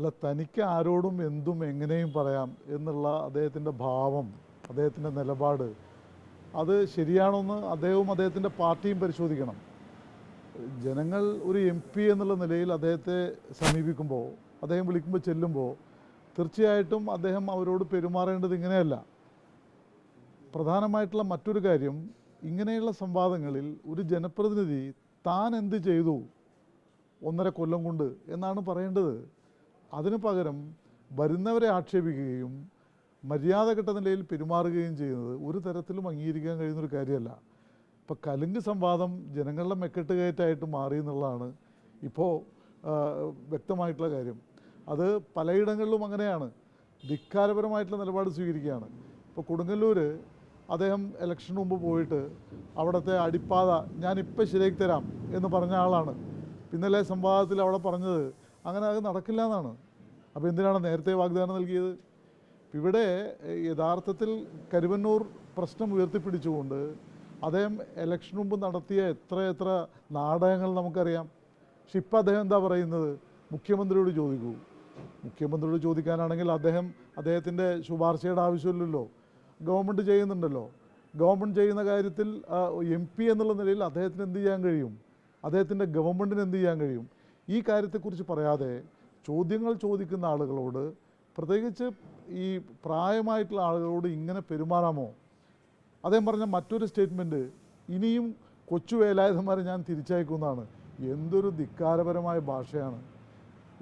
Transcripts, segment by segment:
അല്ല തനിക്ക് ആരോടും എന്തും എങ്ങനെയും പറയാം എന്നുള്ള അദ്ദേഹത്തിന്റെ ഭാവം അദ്ദേഹത്തിന്റെ നിലപാട് അത് ശരിയാണോന്ന് അദ്ദേഹവും അദ്ദേഹത്തിന്റെ പാർട്ടിയും പരിശോധിക്കണം. ജനങ്ങൾ ഒരു എം പി എന്നുള്ള നിലയിൽ അദ്ദേഹത്തെ സമീപിക്കുമ്പോൾ അദ്ദേഹം വിളിക്കുമ്പോൾ ചെല്ലുമ്പോൾ തീർച്ചയായിട്ടും അദ്ദേഹം അവരോട് പെരുമാറേണ്ടത് ഇങ്ങനെയല്ല. പ്രധാനമായിട്ടുള്ള മറ്റൊരു കാര്യം ഇങ്ങനെയുള്ള സംവാദങ്ങളിൽ ഒരു ജനപ്രതിനിധി താൻ എന്ത് ചെയ്തു? ഒന്നര കൊല്ലം കൊണ്ട് എന്നാണ് പറയേണ്ടത്. അതിനു പകരം വരുന്നവരെ ആക്ഷേപിക്കുകയും മര്യാദ കെട്ട നിലയിൽ പെരുമാറുകയും ചെയ്യുന്നത് ഒരു തരത്തിലും അംഗീകരിക്കാൻ കഴിയുന്നൊരു കാര്യമല്ല. ഇപ്പോൾ കലുങ്ക് സംവാദം ജനങ്ങളുടെ മെക്കെട്ട് കയറ്റായിട്ട് മാറി എന്നുള്ളതാണ് ഇപ്പോൾ വ്യക്തമായിട്ടുള്ള കാര്യം. അത് പലയിടങ്ങളിലും അങ്ങനെയാണ്. ധിക്കാരപരമായിട്ടുള്ള നിലപാട് സ്വീകരിക്കുകയാണ്. ഇപ്പോൾ കൊടുങ്ങല്ലൂർ അദ്ദേഹം ഇലക്ഷന് മുമ്പ് പോയിട്ട് അവിടുത്തെ അടിപ്പാത ഞാനിപ്പോൾ ശരിയാക്കി തരാം എന്ന് പറഞ്ഞ ആളാണ്. പിന്നലെ സംവാദത്തിൽ അവിടെ പറഞ്ഞത് അങ്ങനെ അത് നടക്കില്ല എന്നാണ്. അപ്പോൾ എന്തിനാണ് നേരത്തെ വാഗ്ദാനം നൽകിയത്? ഇവിടെ യഥാർത്ഥത്തിൽ കരുവന്നൂർ പ്രശ്നം ഉയർത്തിപ്പിടിച്ചുകൊണ്ട് അദ്ദേഹം ഇലക്ഷന് മുമ്പ് നടത്തിയ എത്ര എത്ര നാടകങ്ങൾ നമുക്കറിയാം. പക്ഷെ ഇപ്പം അദ്ദേഹം എന്താ പറയുന്നത്? മുഖ്യമന്ത്രിയോട് ചോദിക്കൂ. മുഖ്യമന്ത്രിയോട് ചോദിക്കാനാണെങ്കിൽ അദ്ദേഹം അദ്ദേഹത്തിന്റെ ശുപാർശയുടെ ആവശ്യമില്ലല്ലോ. ഗവൺമെന്റ് ചെയ്യുന്നുണ്ടല്ലോ. ഗവൺമെന്റ് ചെയ്യുന്ന കാര്യത്തിൽ എം പി എന്നുള്ള നിലയിൽ അദ്ദേഹത്തിന് എന്ത് ചെയ്യാൻ കഴിയും? അദ്ദേഹത്തിന്റെ ഗവൺമെന്റിന് എന്ത് ചെയ്യാൻ കഴിയും? ഈ കാര്യത്തെക്കുറിച്ച് പറയാതെ ചോദ്യങ്ങൾ ചോദിക്കുന്ന ആളുകളോട് പ്രത്യേകിച്ച് ഈ പ്രായമായിട്ടുള്ള ആളുകളോട് ഇങ്ങനെ പെരുമാറാമോ? അദ്ദേഹം പറഞ്ഞ മറ്റൊരു സ്റ്റേറ്റ്മെന്റ് ഇനിയും കൊച്ചു വേലായുധന്മാരെ ഞാൻ തിരിച്ചയക്കുന്നതാണ് എന്തൊരു ധിക്കാരപരമായ ഭാഷയാണ്.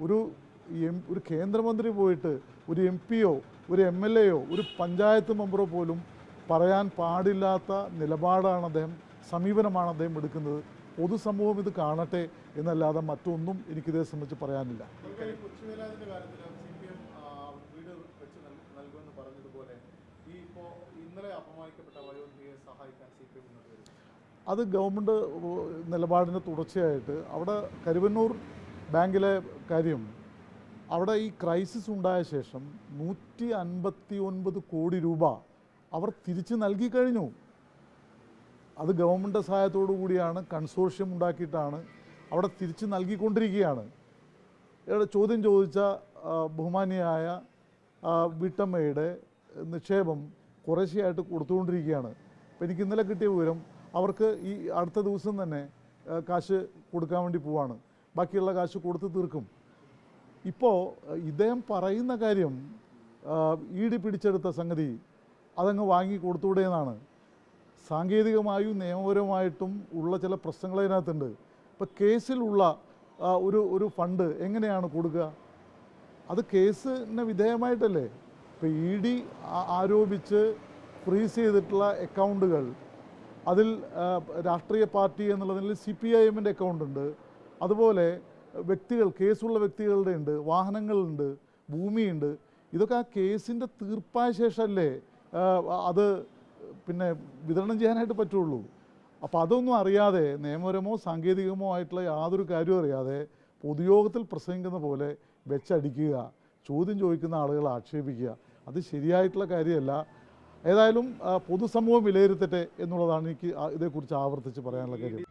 ഒരു എം ഒരു കേന്ദ്രമന്ത്രി പോയിട്ട് ഒരു എം പിയോ ഒരു എം എൽ എയോ ഒരു പഞ്ചായത്ത് മെമ്പറോ പോലും പറയാൻ പാടില്ലാത്ത നിലപാടാണ് അദ്ദേഹം സമീപനമാണ് അദ്ദേഹം എടുക്കുന്നത്. പൊതുസമൂഹം ഇത് കാണട്ടെ എന്നല്ലാതെ മറ്റൊന്നും എനിക്കിതേ സംബന്ധിച്ച് പറയാനില്ല. അത് ഗവൺമെന്റ് നിലപാടിന്റെ തുടർച്ചയായിട്ട് അവിടെ കരുവന്നൂർ ബാങ്കിലെ കാര്യം അവിടെ ഈ ക്രൈസിസ് ഉണ്ടായ ശേഷം നൂറ്റി അൻപത്തി ഒൻപത് കോടി രൂപ അവർ തിരിച്ച് നൽകി കഴിഞ്ഞു. അത് ഗവൺമെന്റ് സഹായത്തോടു കൂടിയാണ് കൺസോർഷ്യം ഉണ്ടാക്കിയിട്ടാണ് അവിടെ തിരിച്ച് നൽകിക്കൊണ്ടിരിക്കുകയാണ്. ഇവിടെ ചോദ്യം ചോദിച്ച ബഹുമാനിയായ വീട്ടമ്മയുടെ നിക്ഷേപം കുറേശ്ശെയായിട്ട് കൊടുത്തുകൊണ്ടിരിക്കുകയാണ്. അപ്പോൾ എനിക്ക് ഇന്നലെ കിട്ടിയ വിവരം അവർക്ക് ഈ അടുത്ത ദിവസം തന്നെ കാശ് കൊടുക്കാൻ വേണ്ടി പോവാണ്. ബാക്കിയുള്ള കാശ് കൊടുത്ത് തീർക്കും. ഇപ്പോൾ ഇദ്ദേഹം പറയുന്ന കാര്യം ഈടി പിടിച്ചെടുത്ത സംഗതി അതങ്ങ് വാങ്ങി കൊടുത്തുകൂടെ എന്നാണ് സാങ്കേതികമായും നിയമപരമായിട്ടും ഉള്ള ചില പ്രശ്നങ്ങൾ അതിനകത്തുണ്ട്. ഇപ്പോൾ കേസിലുള്ള ഒരു ഒരു ഫണ്ട് എങ്ങനെയാണ് കൊടുക്കുക? അത് കേസിന് വിധേയമായിട്ടല്ലേ? ഇപ്പോൾ ഇ ഡി ആരോപിച്ച് ഫ്രീസ് ചെയ്തിട്ടുള്ള അക്കൗണ്ടുകൾ അതിൽ രാഷ്ട്രീയ പാർട്ടി എന്നുള്ളതിൽ സി പി ഐ എമ്മിന്റെ അക്കൗണ്ട് ഉണ്ട് അതുപോലെ വ്യക്തികൾ കേസുള്ള വ്യക്തികളുടെ ഉണ്ട് വാഹനങ്ങളുണ്ട് ഭൂമിയുണ്ട്. ഇതൊക്കെ ആ കേസിന്റെ തീർപ്പായ ശേഷമല്ലേ അത് പിന്നെ വിതരണം ചെയ്യാനായിട്ട് പറ്റുള്ളൂ. അപ്പോൾ അതൊന്നും അറിയാതെ നിയമപരമോ സാങ്കേതികമോ ആയിട്ടുള്ള യാതൊരു കാര്യവും അറിയാതെ പൊതുയോഗത്തിൽ പ്രസംഗിക്കുന്ന പോലെ വെച്ചടിക്കുക ചോദ്യം ചോദിക്കുന്ന ആളുകളെ ആക്ഷേപിക്കുക. അത് ശരിയായിട്ടുള്ള കാര്യമല്ല. ഏതായാലും പൊതുസമൂഹം വിലയിരുത്തട്ടെ എന്നുള്ളതാണ് എനിക്ക് ഇതേക്കുറിച്ച് ആവർത്തിച്ച് പറയാനുള്ള കാര്യം.